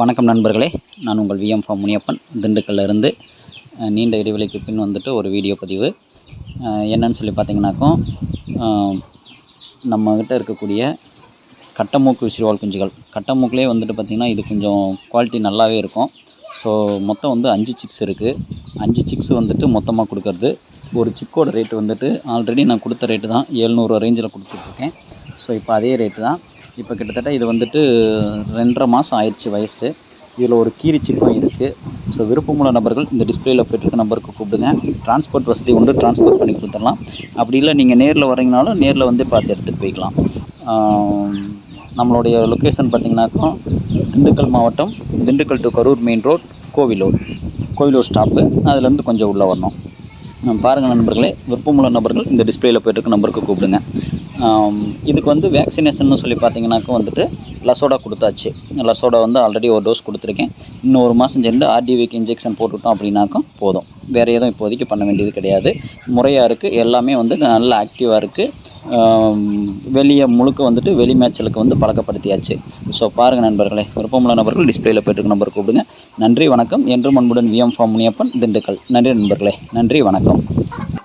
வணக்கம் நண்பர்களே. நான் உங்கள் விஎம் ஃபார்ம் முனியப்பன். திண்டுக்கல்ல இருந்து நீண்ட இடைவெளிக்கு பின் வந்துட்டு ஒரு வீடியோ பதிவு. என்னன்னு சொல்லி பார்த்தீங்கன்னாக்கும் நம்மக்கிட்ட இருக்கக்கூடிய கட்டமூக்கு விசிறுவால் குஞ்சுகள். கட்டமூக்குலேயே வந்துட்டு பார்த்திங்கன்னா இது கொஞ்சம் குவாலிட்டி நல்லாவே இருக்கும். ஸோ மொத்தம் வந்து அஞ்சு சிக்ஸ் இருக்குது அஞ்சு சிக்ஸ் வந்துட்டு மொத்தமாக கொடுக்கறது. ஒரு சிக்கோட ரேட்டு வந்துட்டு ஆல்ரெடி நான் கொடுத்த ரேட்டு தான். ஏழ்நூறு ரேஞ்சில் கொடுத்துட்ருக்கேன். ஸோ இப்போ அதே ரேட்டு தான். இப்போ கிட்டத்தட்ட இது வந்துட்டு ரெண்டரை மாதம் ஆயிடுச்சு வயசு. இதில் ஒரு கீரி இருக்குது ஸோ விருப்பமுள்ள நபர்கள் இந்த டிஸ்பிளேயில் போய்ட்டு நம்பருக்கு கூப்பிடுங்க. டிரான்ஸ்போர்ட் வசதி உண்டு டிரான்ஸ்போர்ட் பண்ணி கொடுத்துடலாம். அப்படி இல்லை நீங்கள் நேரில் வரீங்கனாலும் நேரில் வந்து பார்த்து எடுத்துகிட்டு போய்க்கலாம். நம்மளுடைய லொக்கேஷன் பார்த்திங்கனாக்கா திண்டுக்கல் மாவட்டம் Dindigul to Karur main road Kovilur. Kovilur stop அதுலேருந்து கொஞ்சம் உள்ளே வரணும். பாருங்கள் நண்பர்களே விருப்பமுள்ள நபர்கள் இந்த டிஸ்பிளேயில் போய்ட்டுருக்க நம்பருக்கு கூப்பிடுங்க. இதுக்கு வந்து வேக்சினேஷன் சொல்லி பார்த்தீங்கன்னாக்கா வந்துட்டு லசோடா கொடுத்தாச்சு. லசோடா வந்து ஆல்ரெடி ஒரு டோஸ் கொடுத்துருக்கேன். இன்னும் ஒரு மாதம் சேர்ந்து ஆர்டிவிக்கு இன்ஜெக்ஷன் போட்டுவிட்டோம் அப்படின்னாக்கா போதும். வேறு எதுவும் இப்போதைக்கு பண்ண வேண்டியது கிடையாது. முறையாக இருக்குது எல்லாமே வந்து நல்ல ஆக்டிவாக இருக்குது வெளியே முழுக்க வந்துட்டு வெளி மேட்சலுக்கு வந்து பழக்கப்படுத்தியாச்சு. ஸோ பாருங்கள் நண்பர்களே விருப்பமுள்ள நபர்கள் டிஸ்பிளேயில் போய்ட்டு நம்பர் கூப்பிடுங்க. நன்றி வணக்கம். என்றும் அன்புடன் விஎம் ஃபார்ம் முனியப்பன் திண்டுக்கல். நன்றி நண்பர்களே நன்றி வணக்கம்.